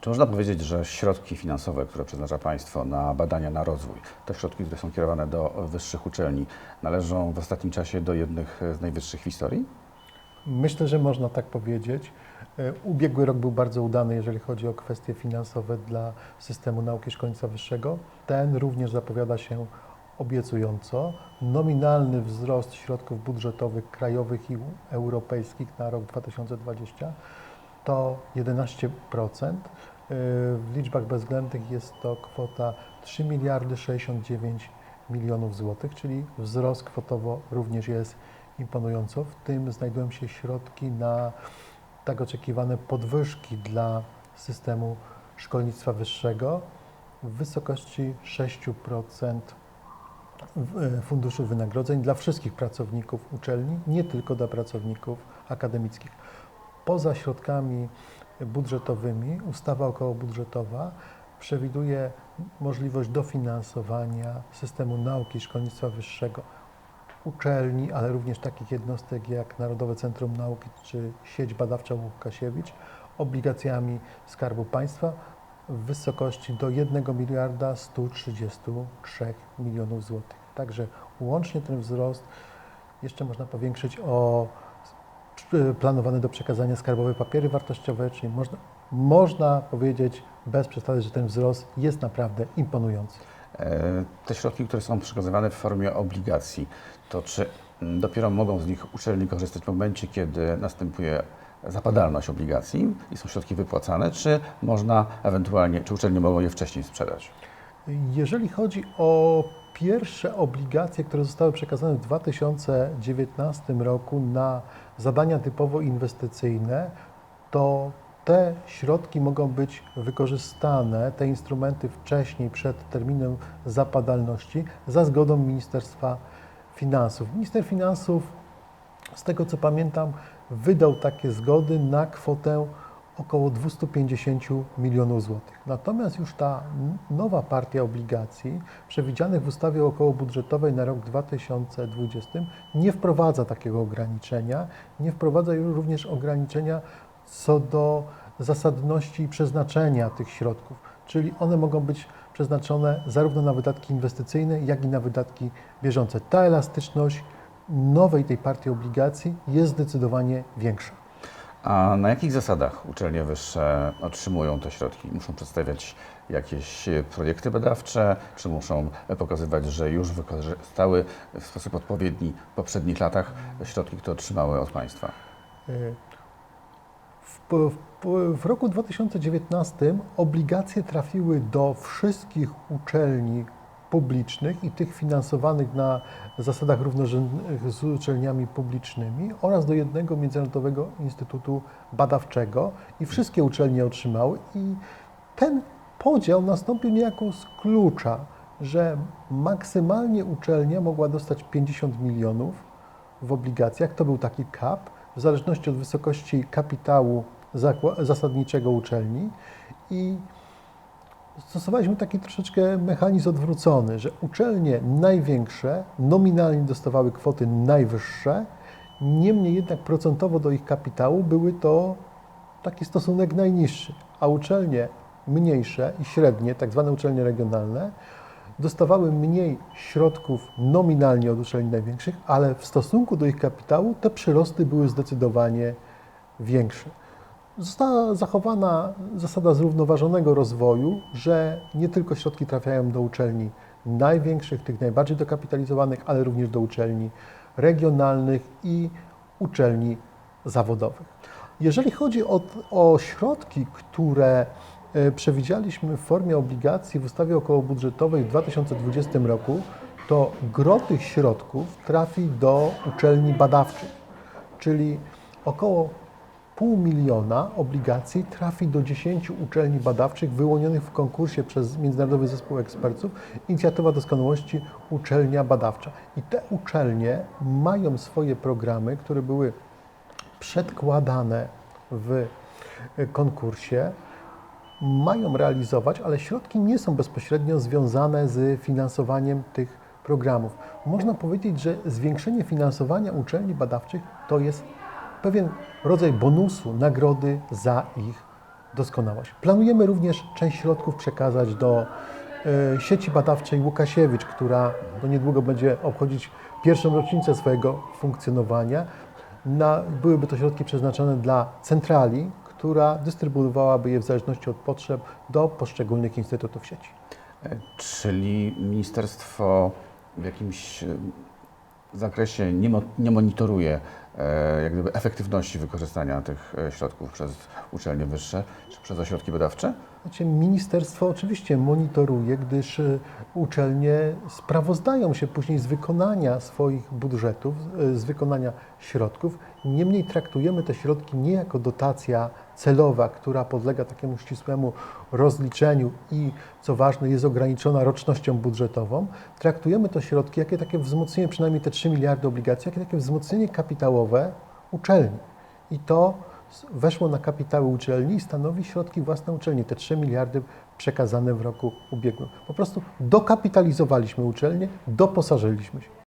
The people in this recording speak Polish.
Czy można powiedzieć, że środki finansowe, które przeznacza Państwo na badania, na rozwój, te środki, które są kierowane do wyższych uczelni, należą w ostatnim czasie do jednych z najwyższych w historii? Myślę, że można tak powiedzieć. E, Ubiegły rok był bardzo udany, jeżeli chodzi o kwestie finansowe dla systemu nauki szkolnictwa wyższego. Ten również zapowiada się obiecująco. Nominalny wzrost środków budżetowych krajowych i europejskich na rok 2020 to 11%. E, W liczbach bezwzględnych jest to kwota 3 miliardy 69 milionów złotych, czyli wzrost kwotowo również jest imponująco. W tym znajdują się środki na tak oczekiwane podwyżki dla systemu szkolnictwa wyższego w wysokości 6% w- e, funduszu wynagrodzeń dla wszystkich pracowników uczelni, nie tylko dla pracowników akademickich. Poza środkami budżetowymi ustawa okołobudżetowa przewiduje możliwość dofinansowania systemu nauki i szkolnictwa wyższego uczelni, ale również takich jednostek jak Narodowe Centrum Nauki czy sieć badawcza Łukasiewicz obligacjami Skarbu Państwa w wysokości do 1 miliarda 133 milionów złotych. Także łącznie ten wzrost jeszcze można powiększyć o planowane do przekazania skarbowe papiery wartościowe, czyli można, można powiedzieć bez przesady, że ten wzrost jest naprawdę imponujący. E, Te środki, które są przekazywane w formie obligacji, to czy mm, dopiero mogą z nich uczelnie korzystać w momencie, kiedy następuje zapadalność obligacji i są środki wypłacane, czy można ewentualnie, czy uczelnie mogą je wcześniej sprzedać? Jeżeli chodzi o pierwsze obligacje, które zostały przekazane w 2019 roku na zadania typowo inwestycyjne, to te środki mogą być wykorzystane, te instrumenty wcześniej, przed terminem zapadalności, za zgodą Ministerstwa Finansów. Minister Finansów, z tego co pamiętam, wydał takie zgody na kwotę około 250 milionów złotych. Natomiast już ta nowa partia obligacji przewidzianych w ustawie okołobudżetowej na rok 2020 nie wprowadza takiego ograniczenia, nie wprowadza już również ograniczenia co do zasadności i przeznaczenia tych środków, czyli one mogą być przeznaczone zarówno na wydatki inwestycyjne, jak i na wydatki bieżące. Ta elastyczność nowej tej partii obligacji jest zdecydowanie większa. A na jakich zasadach uczelnie wyższe otrzymują te środki? Muszą przedstawiać jakieś projekty badawcze, czy muszą pokazywać, że już wykorzystały w sposób odpowiedni w poprzednich latach środki, które otrzymały od państwa? W, w, w roku 2019 obligacje trafiły do wszystkich uczelni publicznych i tych finansowanych na zasadach równorzędnych z uczelniami publicznymi oraz do jednego międzynarodowego instytutu badawczego. I wszystkie uczelnie otrzymały. I ten podział nastąpił niejako z klucza, że maksymalnie uczelnia mogła dostać 50 milionów w obligacjach, to był taki cap, w zależności od wysokości kapitału zasadniczego uczelni. I stosowaliśmy taki troszeczkę mechanizm odwrócony, że uczelnie największe nominalnie dostawały kwoty najwyższe, niemniej jednak procentowo do ich kapitału były to taki stosunek najniższy, a uczelnie mniejsze i średnie, tak zwane uczelnie regionalne, dostawały mniej środków nominalnie od uczelni największych, ale w stosunku do ich kapitału te przyrosty były zdecydowanie większe. Została zachowana zasada zrównoważonego rozwoju, że nie tylko środki trafiają do uczelni największych, tych najbardziej dokapitalizowanych, ale również do uczelni regionalnych i uczelni zawodowych. Jeżeli chodzi o, o środki, które e, przewidzieliśmy w formie obligacji w ustawie okołobudżetowej w 2020 roku, to gro tych środków trafi do uczelni badawczych, czyli około pół miliona obligacji trafi do 10 uczelni badawczych wyłonionych w konkursie przez Międzynarodowy Zespół Ekspertów Inicjatywa Doskonałości Uczelnia Badawcza. I te uczelnie mają swoje programy, które były przedkładane w e, konkursie, mają realizować, ale środki nie są bezpośrednio związane z finansowaniem tych programów. Można powiedzieć, że zwiększenie finansowania uczelni badawczych to jest pewien rodzaj bonusu, nagrody za ich doskonałość. Planujemy również część środków przekazać do e, sieci badawczej Łukasiewicz, która no niedługo będzie obchodzić pierwszą rocznicę swojego funkcjonowania. Na, byłyby to środki przeznaczone dla centrali, która dystrybuowałaby je w zależności od potrzeb do poszczególnych instytutów sieci. E, Czyli ministerstwo w jakimś e, zakresie nie, mo- nie monitoruje jak gdyby efektywności wykorzystania tych e, środków przez uczelnie wyższe czy przez ośrodki badawcze? Znaczy, ministerstwo oczywiście monitoruje, gdyż y, uczelnie sprawozdają się później z wykonania swoich budżetów, z wykonania środków. Niemniej traktujemy te środki nie jako dotacja celowa, która podlega takiemu ścisłemu rozliczeniu i, co ważne, jest ograniczona rocznością budżetową. Traktujemy te środki jako takie wzmocnienie, przynajmniej te 3 miliardy obligacji, jako takie wzmocnienie kapitałowe uczelni. I to weszło na kapitały uczelni i stanowi środki własne uczelni, te 3 miliardy przekazane w roku ubiegłym. Po prostu dokapitalizowaliśmy uczelnię, doposażyliśmy się.